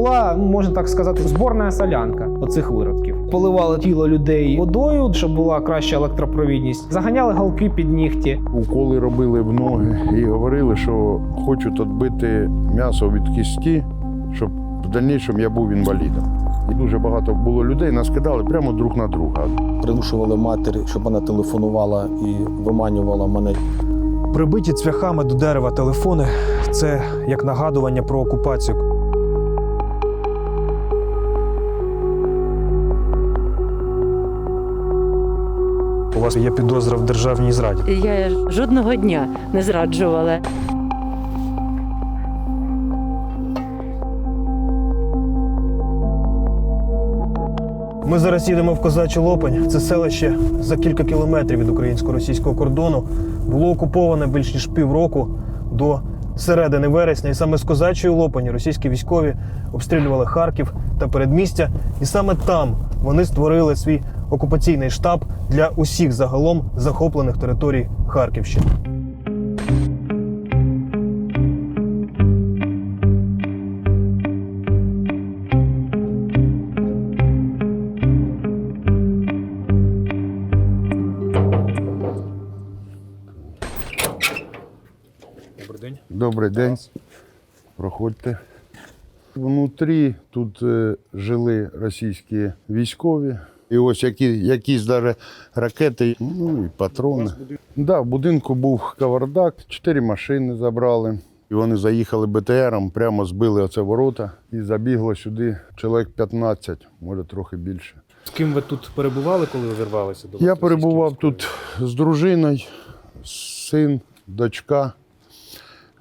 була, ну, можна так сказати, зборна солянка оцих виродків. Поливали тіло людей водою, щоб була краща електропровідність. Заганяли галки під нігті. Уколи робили в ноги і говорили, що хочуть відбити м'ясо від кісті, щоб в дальнішому я був інвалідом. І дуже багато було людей, нас кидали прямо друг на друга. Примушували матері, щоб вона телефонувала і виманювала мене. Прибиті цвяхами до дерева телефони це як нагадування про окупацію. У вас є підозра в державній зраді. Я жодного дня не зраджувала. Ми зараз їдемо в Козачу Лопань. Це селище за кілька кілометрів від українсько-російського кордону. Було окуповане більш ніж півроку до середини вересня. І саме з Козачої Лопані російські військові обстрілювали Харків та передмістя. І саме там вони створили свій окупаційний штаб для усіх загалом захоплених територій Харківщини. Добрий день. Проходьте. Внутрі тут е, жили російські військові. І ось які, якісь даже ракети, ну і патрони. Да, в будинку був кавардак, чотири машини забрали. І вони заїхали БТРом, прямо збили оце ворота і забігло сюди чоловік 15, може трохи більше. З ким ви тут перебували, коли ви вирвалися до Я перебував тут з дружиною, син, дочка,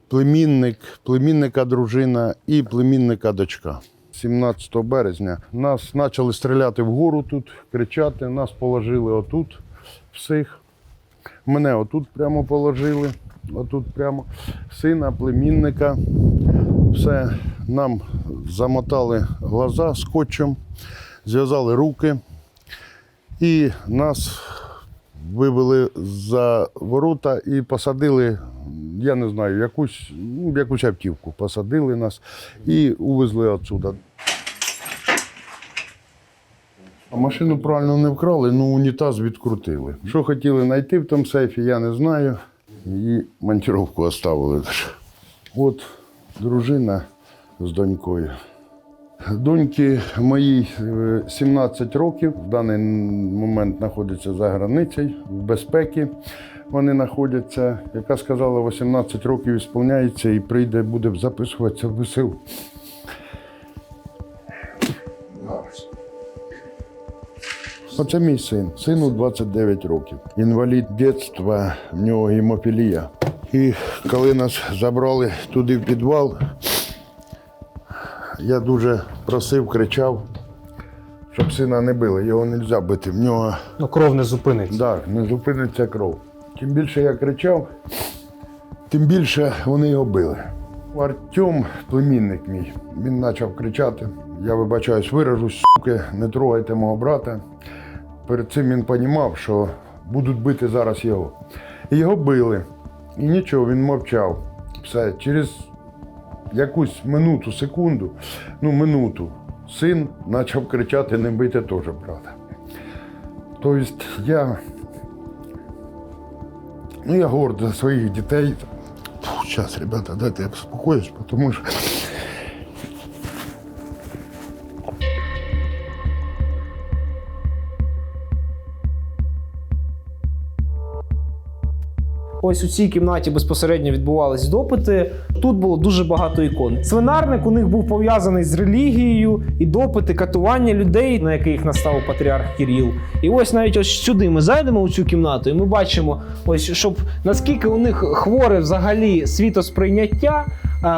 племінник, племінника дружина і племінника дочка. 17 березня нас почали стріляти вгору тут, кричати, нас положили отут всіх. Мене отут прямо положили, отут прямо сина, племінника. Все, нам замотали глаза скотчем, зв'язали руки. І нас вивели за ворота і посадили, я не знаю, якусь, ну, якусь автівку. Посадили нас і увезли. А машину правильно не вкрали, ну унітаз відкрутили. Що хотіли знайти в тому сейфі, я не знаю. І монтировку оставили. От дружина з донькою. Доньки моїй е, 17 років. В даний момент знаходиться за границею, в безпеці вони знаходяться. Яка сказала, 18 років ісполняється і прийде, буде записуватися в ВСУ. Оце мій син. Сину 29 років. Інвалід дитинства, в нього гемофілія. І коли нас забрали туди в підвал, я дуже просив, кричав, щоб сина не били. Його не можна бити. В нього Ну, кров не зупиниться. да, не зупиниться кров. Тим більше я кричав, тим більше вони його били. Артем, племінник мій, він почав кричати. Я вибачаюсь, виражусь, суки, не трогайте мого брата. Перед цим він розумів, що будуть бити зараз його. І його били. І нічого, він мовчав. Все, через якусь минуту, секунду, ну минуту, син почав кричати, не бити теж брата. Тобто я, ну, я горд за своїх дітей. Зараз, ребята, дайте я успокоюсь, тому що Ось у цій кімнаті безпосередньо відбувались допити. Тут було дуже багато ікон. Свинарник у них був пов'язаний з релігією і допити, катування людей, на яких наставив патріарх Кіріл. І ось навіть ось сюди ми зайдемо у цю кімнату, і ми бачимо, ось щоб наскільки у них хворе взагалі світосприйняття,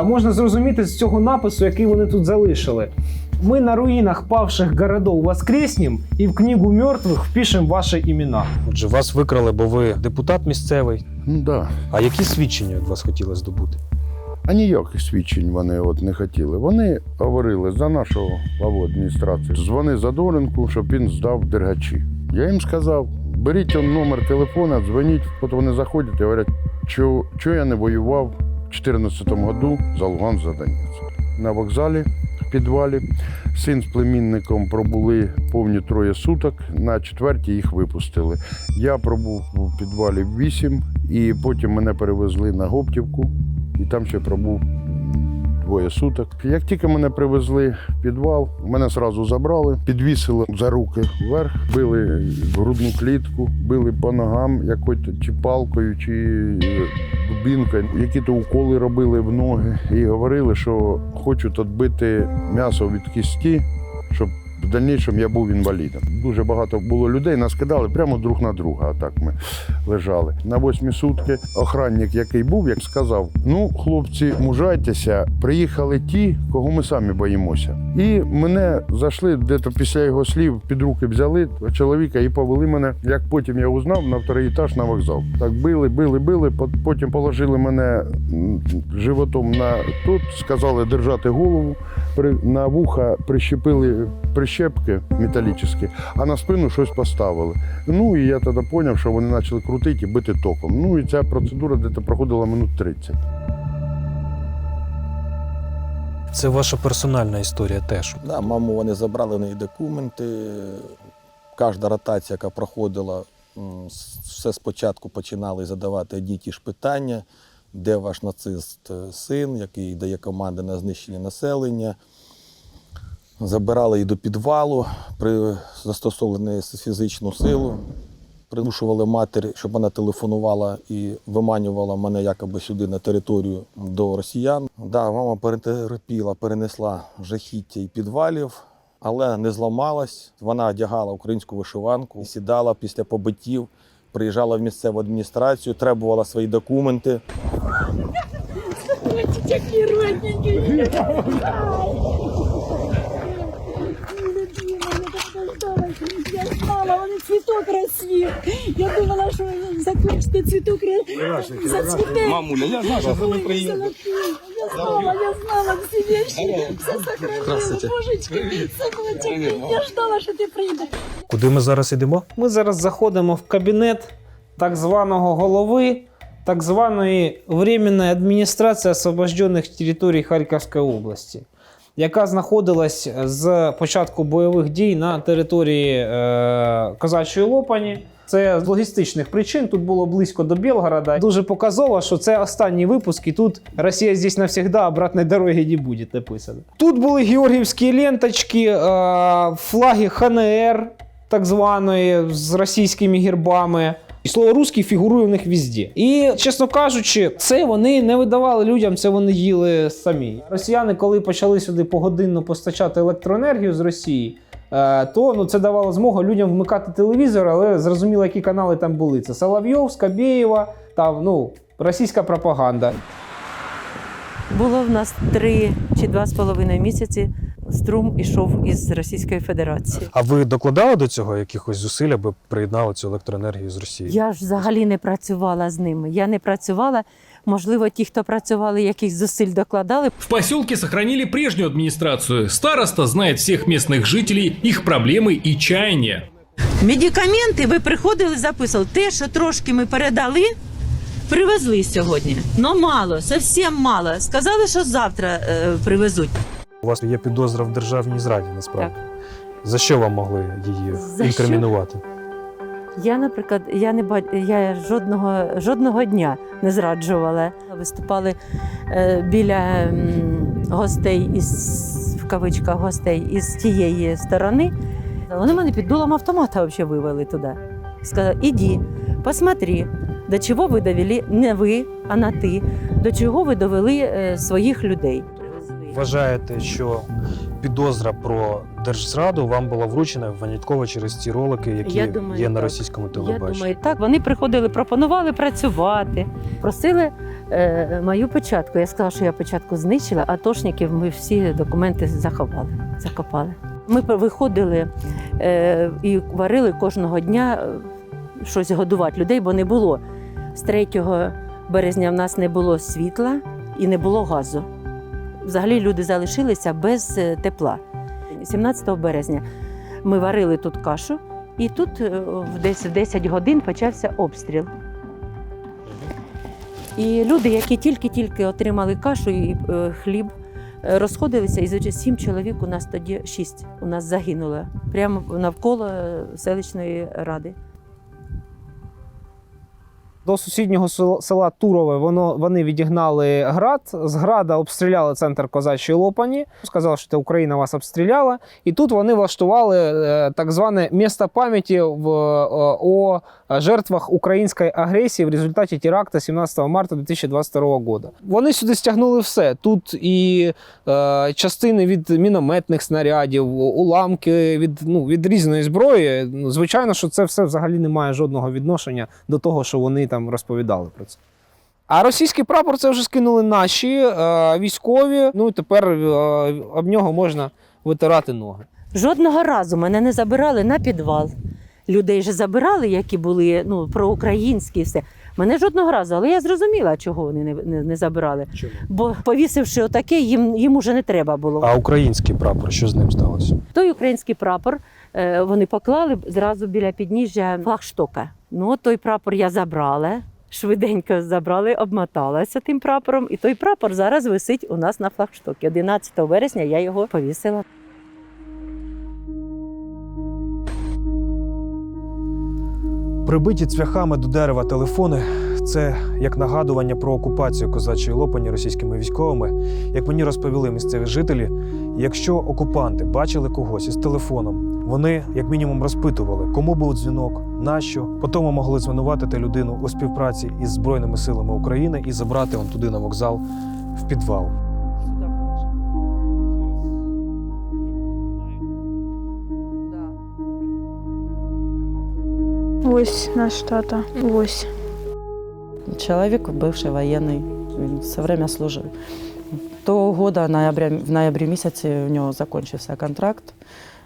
можна зрозуміти з цього напису, який вони тут залишили. Мы на руинах павших городов воскреснем и в книгу мертвых впишем ваши имена. Отже, вас викрали, бо ви депутат місцевий. ну да. А які свідчення від вас хотіли здобути? А ніяких свідчень вони от не хотіли. Вони говорили за нашого главу адміністрації. Дзвони Задоренку, щоб він здав дергачі. Я їм сказав: беріть он номер телефона, дзвоніть, от вони заходять і говорять, що, що я не воював в 2014 году за Луган за Донець. На вокзалі підвалі. Син з племінником пробули повні троє суток. На четвертій їх випустили. Я пробув у підвалі 8, і потім мене перевезли на Гоптівку, і там ще пробув двоє суток. Як тільки мене привезли в підвал, мене одразу забрали, підвісили за руки вверх, били грудну клітку, били по ногам, якось чи палкою, чи е. Які то уколи робили в ноги і говорили, що хочуть відбити м'ясо від кісті, щоб в дальнішому я був інвалідом. Дуже багато було людей, нас кидали прямо друг на друга. А так ми лежали. На восьмі сутки охранник, який був, як сказав: ну, хлопці, мужайтеся, приїхали ті, кого ми самі боїмося. І мене зайшли десь після його слів, під руки взяли чоловіка і повели мене. Як потім я узнав, на вторий етаж на вокзал. Так били, били, били. Потім положили мене животом на тут, сказали держати голову. На вуха прищепили прищепки металічні, а на спину щось поставили. Ну і я тоді зрозумів, що вони почали крутити і бити током. Ну і ця процедура десь проходила минут 30. Це ваша персональна історія теж. Да, маму вони забрали в неї документи. Кожна ротація, яка проходила, все спочатку починали задавати одні ті ж питання, де ваш нацист е, син, який дає команди на знищення населення. Забирали її до підвалу при застосованій фізичну силу. Примушували матір, щоб вона телефонувала і виманювала мене якоби сюди на територію до росіян. Да, мама перетерпіла, перенесла жахіття і підвалів, але не зламалась. Вона одягала українську вишиванку, сідала після побиттів, приїжджала в місцеву адміністрацію, требувала свої документи. Я знала, вони цвіток розцвів. Я думала, що закінчите цвіток зацвіте. Мамуля, я знаю, що ви приїдете. Я знала, я знала всі вещи, все сохранила, божечки, все було. Я ждала, що ти прийдеш. Куди ми зараз йдемо? Ми зараз заходимо в кабінет так званого голови так званої Временної адміністрації освобождених територій Харківської області, яка знаходилась з початку бойових дій на території е, Козачої Лопані. Це з логістичних причин. Тут було близько до Білгорода. Дуже показово, що це останній випуск, і тут Росія здесь навсегда, обратної дороги не буде написано. Тут були георгіївські ленточки, е, флаги ХНР, так званої, з російськими гербами. І слово русський фігурує в них везде. І, чесно кажучи, це вони не видавали людям, це вони їли самі. Росіяни, коли почали сюди погодинно постачати електроенергію з Росії, е, то ну, це давало змогу людям вмикати телевізор, але зрозуміло, які канали там були. Це Соловйов, Скабєєва, там ну, російська пропаганда. Було в нас три чи два з половиною місяці. Струм ішов із Російської Федерації. А ви докладали до цього якихось зусиль, аби приєднали цю електроенергію з Росії? Я ж взагалі не працювала з ними. Я не працювала. Можливо, ті, хто працювали, якихось зусиль докладали. В поселке сохранили прежнюю администрацию. Староста знает всех местных жителей, их проблемы и чаяния. Медикаменти ви приходили, записували. Те, що трошки ми передали, привезли сьогодні. Ну мало, зовсім мало. Сказали, що завтра е, привезуть. У вас є підозра в державній зраді, насправді. За що вам могли її За інкримінувати? Я, наприклад, я не ба... я жодного жодного дня не зраджувала. Виступали е, біля м, гостей із в кавичках гостей із тієї сторони. Вони мене під дулом автомата взагалі вивели туди. Сказали, іди, посмотри, до чого ви довели, не ви, а на ти, до чого ви довели е, своїх людей. Вважаєте, що підозра про держзраду вам була вручена винятково через ці ролики, які Я думаю, є на так. російському Я телебаченні? думаю, так. Вони приходили, пропонували працювати, просили е, мою печатку. Я сказала, що я печатку знищила, а тошників ми всі документи заховали, закопали. Ми виходили е, і варили кожного дня е, щось годувати людей, бо не було. З 3 березня в нас не було світла і не було газу. Взагалі люди залишилися без е, тепла. 17 березня ми варили тут кашу, і тут е, десь в 10 годин почався обстріл. І люди, які тільки-тільки отримали кашу і е, хліб, розходилися, і сім чоловік у нас тоді шість у нас загинуло прямо навколо селищної ради. До сусіднього сел- села Турове воно, вони відігнали град. З града обстріляли центр козачої Лопані. Сказали, що це Україна вас обстріляла. І тут вони влаштували е, так зване місто пам'яті е, о жертвах української агресії в результаті теракту 17 марта 2022 року. Вони сюди стягнули все. Тут і е, частини від мінометних снарядів, уламки від, ну, від різної зброї. Ну, звичайно, що це все взагалі не має жодного відношення до того, що вони там розповідали про це. А російський прапор це вже скинули наші е, військові. Ну і тепер е, об нього можна витирати ноги. Жодного разу мене не забирали на підвал. Людей же забирали, які були ну, проукраїнські і все. Мене жодного разу, але я зрозуміла, чого вони не, не, не забирали. Чому? Бо повісивши отаке, їм, їм уже не треба було. А український прапор, що з ним сталося? Той український прапор е, вони поклали зразу біля підніжжя флагштока. Ну, той прапор я забрала. Швиденько забрали, обмоталася тим прапором, і той прапор зараз висить у нас на флагштокі. 11 вересня я його повісила. Прибиті цвяхами до дерева телефони це як нагадування про окупацію козачої лопані російськими військовими. Як мені розповіли місцеві жителі, якщо окупанти бачили когось із телефоном, вони як мінімум розпитували, кому був дзвінок, нащо. Потім могли звинуватити людину у співпраці із Збройними силами України і забрати он туди на вокзал в підвал. Ось наш тата. Ось. Человек бывший военный, він все время служив. Того года ноября, в ноябрі місяці у нього закінчився контракт,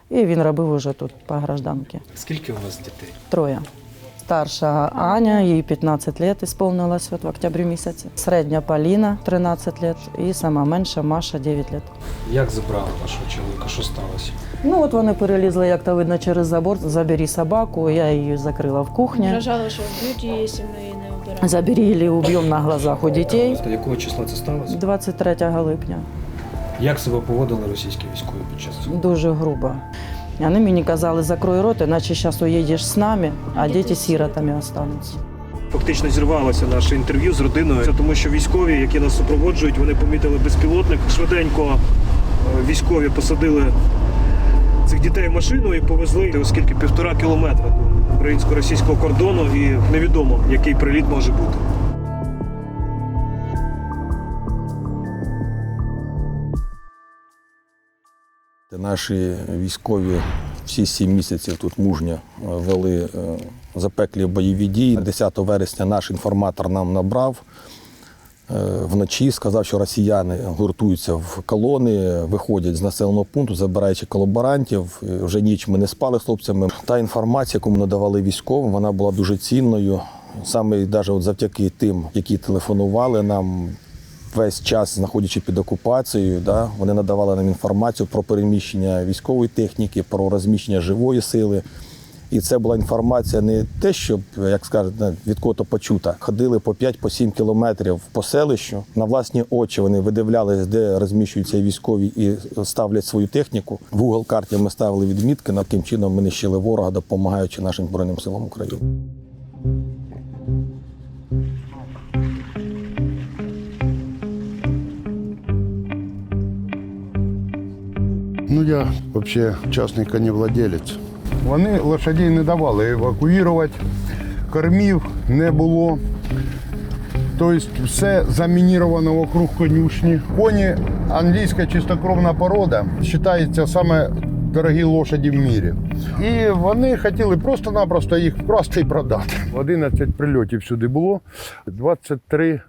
і він робив уже тут по гражданці. Скільки у вас дітей? Троє. Старша Аня, їй 15 років исполнилось от в октябрі місяці. Середня Поліна 13 років і сама менша Маша 9 років. Як забрали вашого чоловіка? Що сталося? Ну от вони перелізли, як то видно, через забор. Забери собаку, я її закрила в кухні. Вражали, що вб'ють її, якщо ми її не обираємо. Забери, уб'ємо на глазах у дітей. Якого числа це сталося? 23 липня. Як себе поводили російські військові під час цього? Дуже грубо. Вони мені казали, закрой рот, іначе зараз уїдеш з нами, а діти сиротами остануться. Фактично зірвалося наше інтерв'ю з родиною, Це тому що військові, які нас супроводжують, вони помітили безпілотник. Швиденько військові посадили цих дітей в машину і повезли, оскільки півтора кілометра до українсько-російського кордону, і невідомо, який приліт може бути. Наші військові всі сім місяців тут мужньо е, вели е, запеклі бойові дії. 10 вересня наш інформатор нам набрав вночі, сказав, що росіяни гуртуються в колони, виходять з населеного пункту, забираючи колаборантів. Вже ніч ми не спали з хлопцями. Та інформація, яку ми надавали військовим, вона була дуже цінною. Саме навіть от завдяки тим, які телефонували нам, весь час знаходячи під окупацією, да, вони надавали нам інформацію про переміщення військової техніки, про розміщення живої сили. І це була інформація не те, щоб, як скажуть, не, від кого-то почута. Ходили по 5-7 кілометрів по селищу. На власні очі вони видивлялись, де розміщуються військові і ставлять свою техніку. В Google карті ми ставили відмітки, над яким чином ми нищили ворога, допомагаючи нашим Збройним силам України. Ну, я взагалі частний коневладелець. Вони лошадей не давали евакуювати, кормів не було. Тобто все замініровано вокруг конюшні. Коні англійська чистокровна порода вважається саме дорогі лошаді в мірі. І вони хотіли просто-напросто їх вкрасти і продати. 11 прильотів сюди було, 23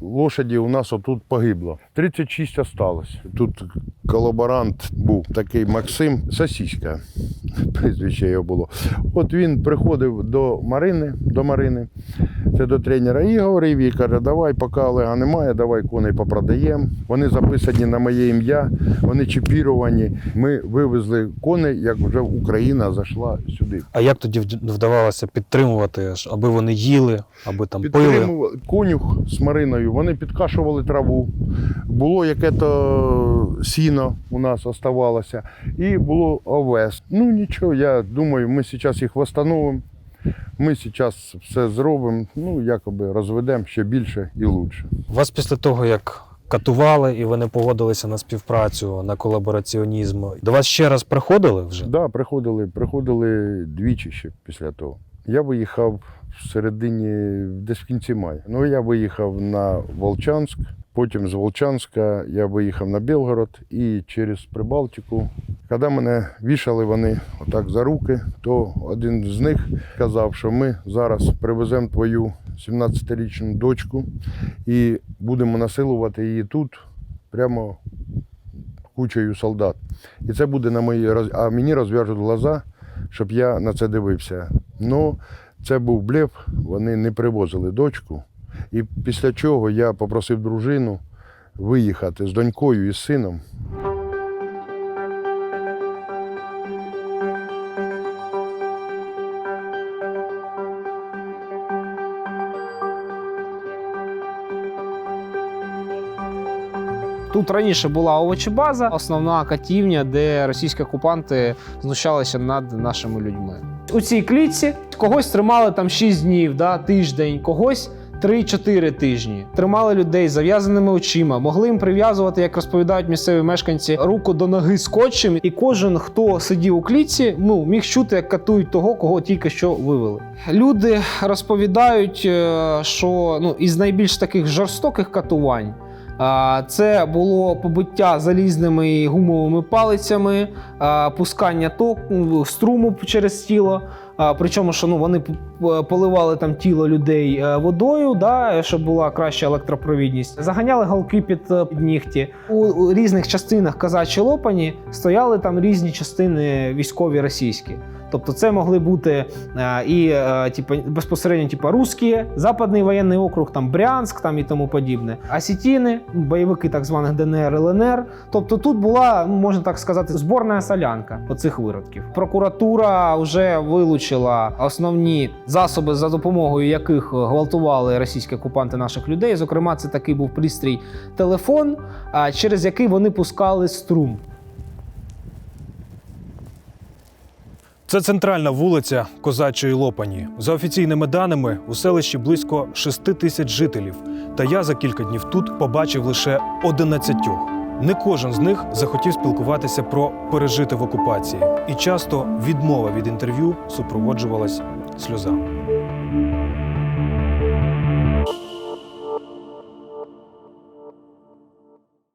лошаді у нас отут погибло. 36 осталось. Тут колаборант був такий Максим Сосіська, прізвище його було. От він приходив до Марини, до Марини, це до тренера, і говорив їй, каже, давай, поки Олега немає, давай коней попродаємо. Вони записані на моє ім'я, вони чіпіровані. Ми вивезли коней, як вже Україна зайшла сюди. А як тоді вдавалося підтримувати, аби вони їли, аби там пили? Конюх з Мариною, вони підкашували траву, було яке-то сіно у нас оставалося, і було овес. Ну нічого, я думаю, ми зараз їх встановимо. Ми зараз все зробимо, ну якоби розведемо ще більше і краще. Вас після того, як катували і ви не погодилися на співпрацю, на колабораціонізм, до вас ще раз приходили вже? Так, да, приходили, приходили двічі ще після того. Я виїхав в середині, десь в кінці мая. Ну, я виїхав на Волчанськ, потім з Волчанська я виїхав на Білгород і через Прибалтику. Коли мене вішали вони отак за руки, то один з них казав, що ми зараз привеземо твою 17-річну дочку і будемо насилувати її тут, прямо кучею солдат. І це буде на мої а мені розв'яжуть глаза, щоб я на це дивився. Ну, це був блеф, вони не привозили дочку. І після чого я попросив дружину виїхати з донькою і сином. Тут раніше була овочебаза, основна катівня, де російські окупанти знущалися над нашими людьми. У цій клітці когось тримали там 6 днів, да, тиждень, когось 3-4 тижні. Тримали людей зав'язаними очима, могли їм прив'язувати, як розповідають місцеві мешканці, руку до ноги скотчем. І кожен, хто сидів у клітці, ну міг чути, як катують того, кого тільки що вивели. Люди розповідають, е, що ну із найбільш таких жорстоких катувань. Це було побиття залізними гумовими палицями, пускання ток ну, струму через тіло. Причому, що ну вони поливали там тіло людей е, водою, да, щоб була краща електропровідність. Заганяли галки під, е, нігті. У різних частинах казачі лопані стояли там різні частини військові російські. Тобто це могли бути е, і е, типу, безпосередньо типу, русські, Западний воєнний округ, там Брянськ там і тому подібне. Осетіни, бойовики так званих ДНР, ЛНР. Тобто тут була, можна так сказати, зборна солянка оцих виродків. Прокуратура вже вилучила основні засоби, за допомогою яких гвалтували російські окупанти наших людей. Зокрема, це такий був пристрій телефон, через який вони пускали струм. Це центральна вулиця Козачої Лопані. За офіційними даними, у селищі близько 6 тисяч жителів. Та я за кілька днів тут побачив лише 11. Не кожен з них захотів спілкуватися про пережити в окупації, і часто відмова від інтерв'ю супроводжувалась сльозами.